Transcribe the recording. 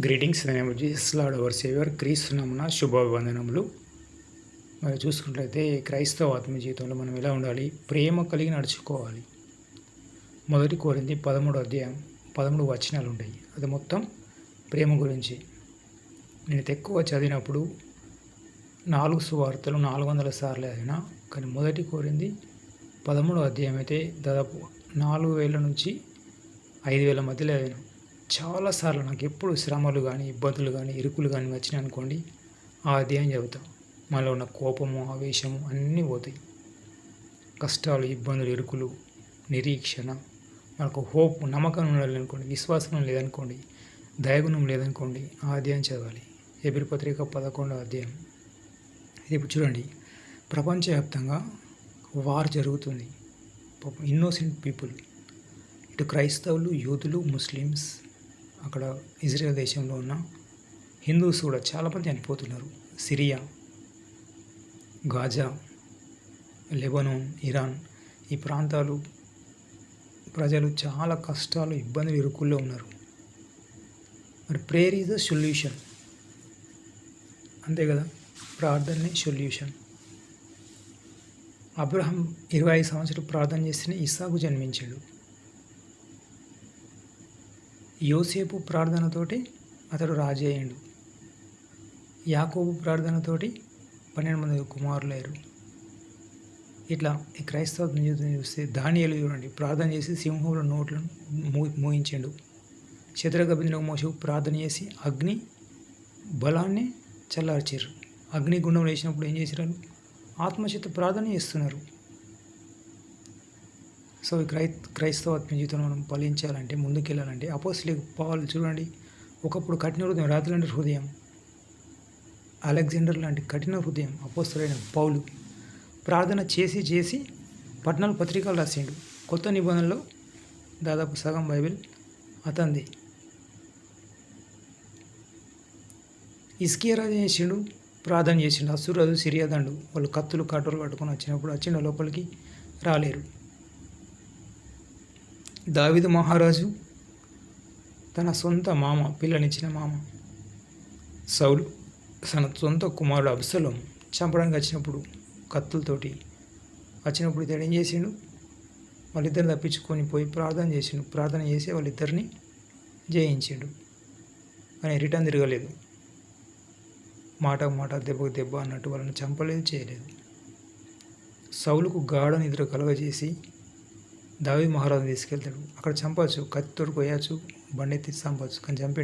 Greetings name Jesus lord our saviour క్రీస్తునామున శుభాభివందనములు. మరి చూసుకున్నట్లయితే క్రైస్తవ ఆత్మీయ జీవితంలో మనం ఎలా ఉండాలి? ప్రేమ కలిగి నడుచుకోవాలి. మొదటి కోరింది పదమూడు అధ్యాయం పదమూడు వచనాలు ఉంటాయి. అది మొత్తం ప్రేమ గురించి. నేను ఎక్కువ చదివినప్పుడు నాలుగు సువార్తలు నాలుగు వందల సార్లు చదివినా కానీ మొదటి కోరింది పదమూడు అధ్యాయం అయితే దాదాపు నాలుగు వేల నుంచి ఐదు వేల మధ్యలో చదివినా. చాలాసార్లు నాకు ఎప్పుడు శ్రమలు కానీ ఇబ్బందులు కానీ ఇరుకులు కానీ వచ్చినాయి అనుకోండి ఆ అధ్యాయం చదువుతాం. మనలో ఉన్న కోపము ఆవేశము అన్నీ పోతాయి. కష్టాలు ఇబ్బందులు ఇరుకులు నిరీక్షణ మనకు హోప్ నమ్మకం ఉండాలనుకోండి విశ్వాసం లేదనుకోండి దయగుణం లేదనుకోండి ఆ అధ్యాయం చదవాలి. ఎబిరి పత్రిక పదకొండో అధ్యాయం. ఇప్పుడు చూడండి. ప్రపంచవ్యాప్తంగా వార్ జరుగుతుంది. పాపం ఇన్నోసెంట్ పీపుల్ ఇటు క్రైస్తవులు యూదులు ముస్లిమ్స్ అక్కడ ఇజ్రాయెల్ దేశంలో ఉన్న హిందూస్ కూడా చాలామంది చనిపోతున్నారు. సిరియా గాజా లెబనోన్ ఇరాన్ ఈ ప్రాంతాలు ప్రజలు చాలా కష్టాలు ఇబ్బందులు ఇరుకుల్లో ఉన్నారు. మరి ప్రేయర్ ఈజ్ ద సొల్యూషన్ అంతే కదా? ప్రార్థనే సొల్యూషన్ అబ్రహం ఇరవై ఐదు సంవత్సరాలు ప్రార్థన చేస్తేనే ఇసాకు జన్మించాడు. యోసేపు ప్రార్థనతోటి అతడు రాజు అయ్యాడు. యాకోబు ప్రార్థనతోటి పన్నెండు మంది కుమారులయ్యారు. ఇట్లా ఈ క్రైస్తవ జీవితం చూస్తే ధాన్యాలు చూడండి ప్రార్థన చేసి సింహంలో నోట్లను మూ మోయించాడు. శత్రుగబిందులో మోసకు ప్రార్థన చేసి అగ్ని బలాన్ని చల్లార్చారు అగ్నిగుండం వేసినప్పుడు ఏం చేశారు ఆత్మచిత్త ప్రార్థన చేస్తున్నారు. సో ఈ క్రై క్రైస్తవాత్మ జీవితంలో మనం ఫలించాలంటే ముందుకెళ్ళాలంటే అపోస్లే పాలు చూడండి. ఒకప్పుడు కఠిన హృదయం రాత్రి హృదయం అలెగ్జాండర్ లాంటి కఠిన హృదయం అపోస్తులైన పౌలు ప్రార్థన చేసి చేసి పట్నాలు పత్రికలు రాసిండు. కొత్త నిబంధనలో దాదాపు సగం బైబిల్ అతంది. ఇస్కియా రాజు చేసిండు? ప్రార్థన చేసిండు. అసురాజు సిరియాదండు వాళ్ళు కత్తులు కట్టలు పట్టుకొని వచ్చినప్పుడు వచ్చిన లోపలికి రాలేరు. దావిదు మహారాజు తన సొంత మామ పిల్లనిచ్చిన మామ సౌలు తన సొంత కుమారుడు అబ్సలం చంపడానికి వచ్చినప్పుడు కత్తులతోటి వచ్చినప్పుడు ఇతడు ఏం చేసిండు? వాళ్ళిద్దరిని తప్పించుకొని పోయి ప్రార్థన చేసిండు. ప్రార్థన చేసి వాళ్ళిద్దరిని జయించిండు. కానీ రిటర్న్ తిరగలేదు. మాట మాట దెబ్బకు దెబ్బ అన్నట్టు వాళ్ళని చంపలేదు చేయలేదు. సౌలుకు గాఢ నిద్ర కలుగజేసి దావి మహారాజుని తీసుకెళ్తాడు. అక్కడ చంపవచ్చు కత్తితోడు కొయ్యచ్చు బండి ఎత్తి చంపవచ్చు కానీ చంపి